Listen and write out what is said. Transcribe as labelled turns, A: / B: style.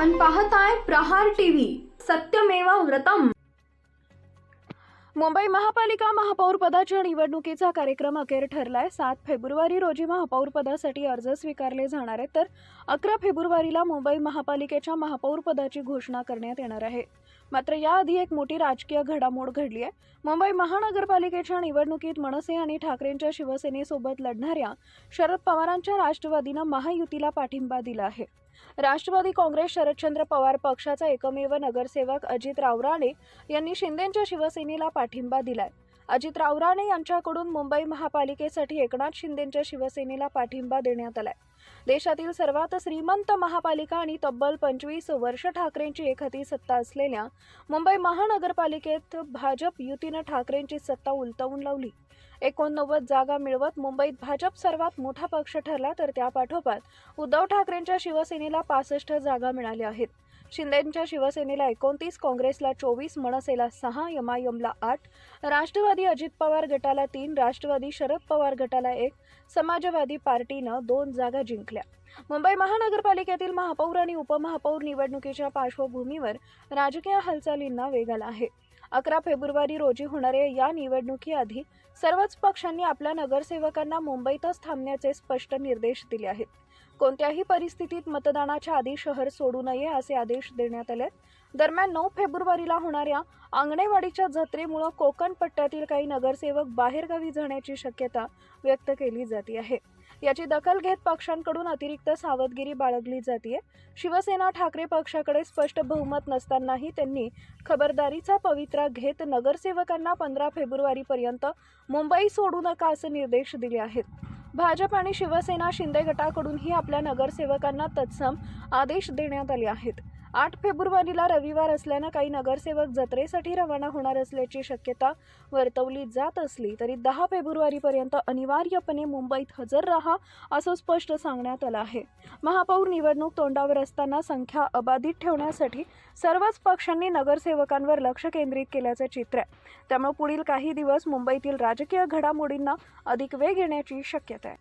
A: पाहताय प्रहार टीव्ही. सत्यमेव व्रतम.
B: मुंबई महापालिका महापौर पदाच्या निवडणुकीचा कार्यक्रम अखेर ठरलाय. सात फेब्रुवारी रोजी महापौर पदासाठी अर्ज स्वीकारले जाणार आहेत तर अकरा फेब्रुवारीला मुंबई महापालिकेच्या महापौर पदाची घोषणा करण्यात येणार आहे. मात्र याआधी एक मोठी राजकीय घडामोड घडली आहे मुंबई महानगरपालिकेच्या निवडणुकीत मनसे आणि ठाकरेंच्या शिवसेनेसोबत लढणाऱ्या शरद पवारांच्या राष्ट्रवादीनं महायुतीला पाठिंबा दिला आहे. राष्ट्रवादी काँग्रेस शरदचंद्र पवार पक्षाचा एकमेव नगरसेवक अजित रावराणे यांनी शिंदेच्या शिवसेनेला पाठिंबा दिलाय. अजित रावराणे यांच्याकडून मुंबई महापालिकेसाठी एकनाथ शिंदेच्या शिवसेनेला पाठिंबा देण्यात आलाय. देशातील सर्वात श्रीमंत महापालिका आणि तब्बल पंचवीस वर्ष ठाकरेंची एकहाती सत्ता असलेल्या मुंबई महानगरपालिकेत भाजप युतीनं ठाकरेंची सत्ता उलटवून लावली. एकोणनव्वद जागा मिळवत मुंबईत भाजप सर्वात मोठा पक्ष ठरला तर त्यापाठोपाठ उद्धव ठाकरेंच्या शिवसेनेला पासष्ट जागा मिळाल्या आहेत. शिंदेच्या शिवसेनेला एकोणतीस काँग्रेसला चोवीस मनसेला सहा यमायमला आठ राष्ट्रवादी अजित पवार गटाला तीन राष्ट्रवादी शरद पवार गटाला एक समाजवादी पार्टीनं दोन जागा जिंकल्या. मुंबई महानगरपालिकेतील महापौर आणि उपमहापौर निवडणुकीच्या पार्श्वभूमीवर राजकीय हालचालींना वेग आला आहे. अकरा फेब्रुवारी रोजी होणाऱ्या या निवडणुकीआधी सर्वच पक्षांनी आपल्या नगरसेवकांना मुंबईतच थांबण्याचे स्पष्ट निर्देश दिले आहेत. कोणत्याही परिस्थितीत मतदानाच्या आधी शहर सोडू नये असे आदेश देण्यात आले दरम्यान नऊ फेब्रुवारीला होणाऱ्या आंगणेवाडीच्या जत्रेमुळे कोकण पट्ट्यातील काही नगरसेवक बाहेरगावी जाण्याची शक्यता व्यक्त केली जाते आहे. याची दखल घेत पक्षांकडून अतिरिक्त सावधगिरी बाळगली जाते शिवसेना ठाकरे पक्षाकडे स्पष्ट बहुमत नसतानाही त्यांनी खबरदारीचा पवित्रा घेत नगरसेवकांना पंधरा फेब्रुवारीपर्यंत मुंबई सोडू नका असे निर्देश दिले आहेत. भाजप आणि शिवसेना शिंदे गटाकडूनही आपल्या नगरसेवकांना तत्सम आदेश देण्यात आले आहेत. आठ फेब्रुवारीला रविवार असल्यानं काही नगरसेवक जत्रेसाठी रवाना होणार असल्याची शक्यता वर्तवली जात असली तरी दहा फेब्रुवारीपर्यंत अनिवार्यपणे मुंबईत हजर राहा असं स्पष्ट सांगण्यात आलं आहे. महापौर निवडणूक तोंडावर असताना संख्या अबाधित ठेवण्यासाठी सर्वच पक्षांनी नगरसेवकांवर लक्ष केंद्रित केल्याचं चित्र आहे. त्यामुळे पुढील काही दिवस मुंबईतील राजकीय घडामोडींना अधिक वेग येण्याची शक्यता आहे.